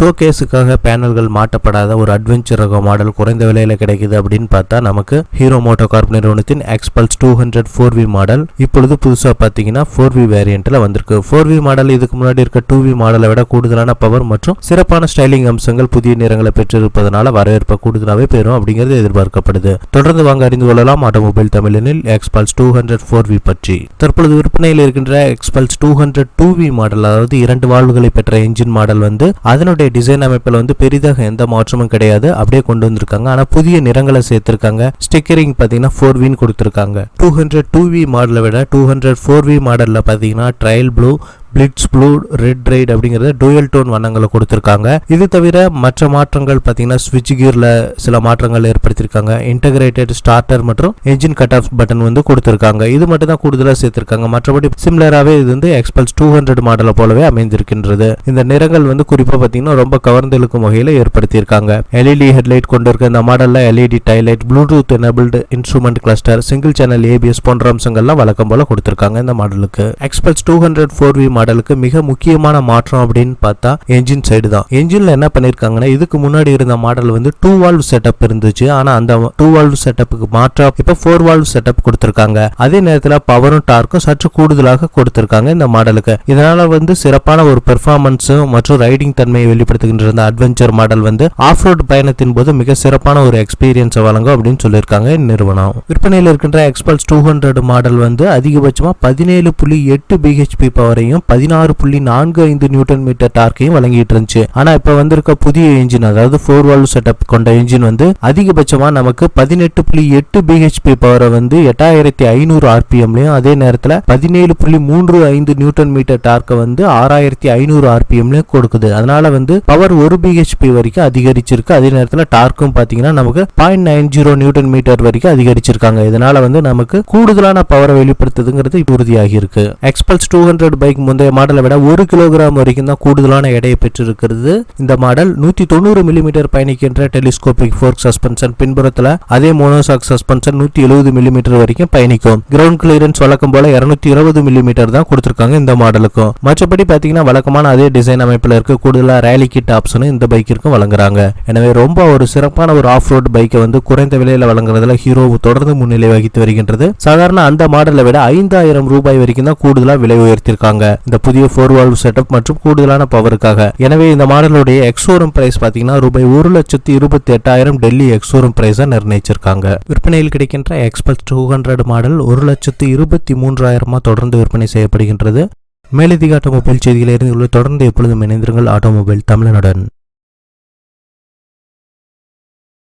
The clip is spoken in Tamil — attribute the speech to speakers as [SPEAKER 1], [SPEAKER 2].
[SPEAKER 1] ஷோகேஸுக்காக பேனல்கள் மாட்டப்படாத ஒரு அட்வென்ச்சர் ரக மாடல் குறைந்த விலையில கிடைக்குது அப்படின்னு பார்த்தா நமக்கு ஹீரோ மோட்டோ கார்ப் நிறுவனத்தின் Xpulse two hundred four V model இப்பொழுது புதுசாக பார்த்தீங்கன்னா ஃபோர் வி வேரியண்ட்ல வந்திருக்கு. ஃபோர் வி மாடல் இதுக்கு முன்னாடி இருக்க டூ வி மாடலை விட கூடுதலான பவர் மற்றும் சிறப்பான ஸ்டைலிங் அம்சங்கள் புதிய நிறங்களை பெற்றிருப்பதனால வரவேற்பை கூடுதலாகவே பெறும் அப்படிங்கிறது எதிர்பார்க்கப்படுது. தொடர்ந்து வாங்க அறிந்து கொள்ளலாம். Automobile தமிழனில் Xpulse two hundred four V பற்றி. தற்பொழுது விற்பனையில் இருக்கின்ற Xpulse two hundred two V model அதாவது இரண்டு வால்வுகளை பெற்ற என்ஜின் மாடல் வந்து அதனுடைய டிசைன் அமைப்பில் வந்து பெரிதாக எந்த மாற்றமும் கிடையாது. அப்படியே கொண்டு வந்திருக்காங்க. ஆனா புதிய நிறங்களை சேர்த்திருக்காங்க. ஸ்டிக்கரிங் பாத்தீங்கன்னா ஃபோர் வின்னு கொடுத்திருக்காங்க. டூ ஹண்ட்ரட் டூ வி மாடலை விட டூ ஹண்ட்ரட் ஃபோர் வி மாடல்ல பாத்தீங்கன்னா trail blue blitz blue red raid அப்படிங்கிறத டூயல் டோன் வண்ணங்களை கொடுத்துருக்காங்க. இது தவிர மற்ற மாற்றங்கள் பார்த்தீங்கன்னா ஸ்விட்ச் கியரில் சில மாற்றங்கள் ஏற்படுத்தியிருக்காங்க. இன்டகிரேட்டட் ஸ்டார்டர் மற்றும் என்ஜின் கட் ஆஃப் பட்டன் வந்து கொடுத்துருக்காங்க. இது மட்டும் தான் கூடுதலாக சேர்த்திருக்காங்க. மற்றபடி சிம்லராகவே இது வந்து எக்ஸ்பல்ஸ் டூ ஹண்ட்ரட் மாடலை போலவே அமைந்திருக்கின்றது. இந்த நிறங்கள் வந்து குறிப்பாக பார்த்தீங்கன்னா ரொம்ப கவர்ந்து இழுக்கும் வகையில் ஏற்படுத்தியிருக்காங்க. எல்இடி ஹெட்லைட் கொண்டிருக்க இந்த மாடலில் LED daylight Bluetooth enabled instrument cluster single channel ABS போன்ற அம்சங்கள்லாம் வழக்கம் போல கொடுத்துருக்காங்க இந்த மாடலுக்கு Xpulse two hundred four V மாடலுக்கு மிக முக்கியமான மாற்றம் அப்படின்னு பார்த்தா என்ஜின் சைடு தான். என்ஜின்ல என்ன பண்ணிருக்காங்கன்னா இதுக்கு முன்னாடி இருந்த மாடல் வந்து டூ வால்வ் செட்டப் இருந்துச்சு. ஆனா அந்த டூ வால்வ் செட்டப்புக்கு மாற்றம் இப்ப ஃபோர் வால்வ் செட்டப் கொடுத்திருக்காங்க. அதே நேரத்தில் பவரும் டார்க்கும் சற்று கூடுதலாக கொடுத்திருக்காங்க இந்த மாடலுக்கு. இதனால வந்து சிறப்பான ஒரு பெர்ஃபார்மன்ஸும் மற்றும் ரைடிங் தன்மையை வெளிப்படுத்துகின்ற இந்த அட்வென்ச்சர் மாடல் வந்து ஆஃப் ரோட் பயணத்தின் போது மிக சிறப்பான ஒரு எக்ஸ்பீரியன்ஸை வழங்கும் அப்படின்னு சொல்லியிருக்காங்க இந்நிறுவனம் விற்பனையில் இருக்கின்ற எக்ஸ்பல்ஸ் டூ ஹண்ட்ரட் மாடல் வந்து அதிகபட்சமாக பதினேழு புள்ளி எட்டு பிஹெச்பி பவரையும் பதினாறு புள்ளி நான்கு ஐந்து நியூட்டன் மீட்டர் டார்க்கையும் வழங்கிட்டு இருந்துச்சு ஆனா இப்ப வந்திருக்க புதிய இன்ஜின் அதாவது ஃபோர் வால்வ் செட்டப் கொண்ட இன்ஜின் வந்து அதிகபட்சமா நமக்கு பதினெட்டு புள்ளி எட்டு பிஹெச்பி பவரை வந்து எட்டாயிரத்தி ஐநூறு ஆர்பிஎம்லயும் அதே நேரத்தில் பதினேழு புள்ளி மூன்று ஐந்து நியூட்டன் மீட்டர் டார்க்கை வந்து ஆறாயிரத்தி ஐநூறு ஆர்பிஎம்லயும் கொடுக்குது. அதனால வந்து பவர் ஒரு பிஹெச்பி வரைக்கும் அதிகரிச்சிருக்கு. அதே நேரத்தில் டார்க்கும் பாத்தீங்கன்னா நமக்கு point nine zero newton metre வரைக்கும் அதிகரிச்சிருக்காங்க. இதனால வந்து நமக்கு கூடுதலான பவரை வெளிப்படுத்துதுங்கிறது உறுதியாகி இருக்கு எக்ஸ்பல்ஸ் டூ ஹண்ட்ரட் பைக் முந்தைய மாடலை விட ஒரு கிலோகிராம் வரைக்கும் தான் கூடுதலான எடையை பெற்றிருக்கிறது. இந்த மாடல் நூத்தி தொண்ணூறு மில்லிமீட்டர் பயணிக்கின்ற டெலிஸ்கோபிக் ஃபோர்க் சஸ்பென்ஷன் பின்புறத்துல அதே மோனோசாக் சஸ்பென்ஷன் நூத்தி எழுபது மில்லிமீட்டர் வரைக்கும் பயணிக்கும். கிரவுண்ட் கிளியரன்ஸ் வழக்கம் போல இருநூத்தி இருபது மில்லிமீட்டர் தான் கொடுத்திருக்காங்க இந்த மாடலுக்கும். மற்றபடி பாத்தீங்கன்னா வழக்கமான அதே டிசைன் அமைப்பில் இருக்க கூடுதலா ரேலி கிட் ஆப்ஷனும் இந்த பைக்கிற்கும் வழங்குறாங்க. எனவே ரொம்ப ஒரு சிறப்பான ஒரு ஆஃப் ரோட் பைக்கை வந்து குறைந்த விலையில வழங்குறதுல ஹீரோ தொடர்ந்து முன்னிலை வகித்து வருகின்றது. சாதாரண அந்த மாடலை விட ஐந்தாயிரம் ரூபாய் வரைக்கும் தான் கூடுதலா விலை உயர்த்திருக்காங்க. இந்த புதிய ஃபோர் வால்வ் செட்டப் மற்றும் கூடுதலான பவருக்காக எனவே இந்த மாடலுடைய எக்ஸோரம் பிரைஸ் பார்த்தீங்கன்னா ரூபாய் ஒரு லட்சத்தி இருபத்தி எட்டாயிரம் டெல்லி எக்ஸோரம் பிரைஸா நிர்ணயிச்சிருக்காங்க. விற்பனையில் கிடைக்கின்ற எக்ஸ்பல்ஸ் டூ ஹண்ட்ரட் மாடல் ஒரு லட்சத்து இருபத்தி மூன்றாயிரமாக தொடர்ந்து விற்பனை செய்யப்படுகின்றது. மேலதிக ஆட்டோமொபைல் செய்திகளை இருந்து தொடர்ந்து எப்பொழுதும் இணைந்திருங்கள். ஆட்டோமொபைல் தமிழனுடன்.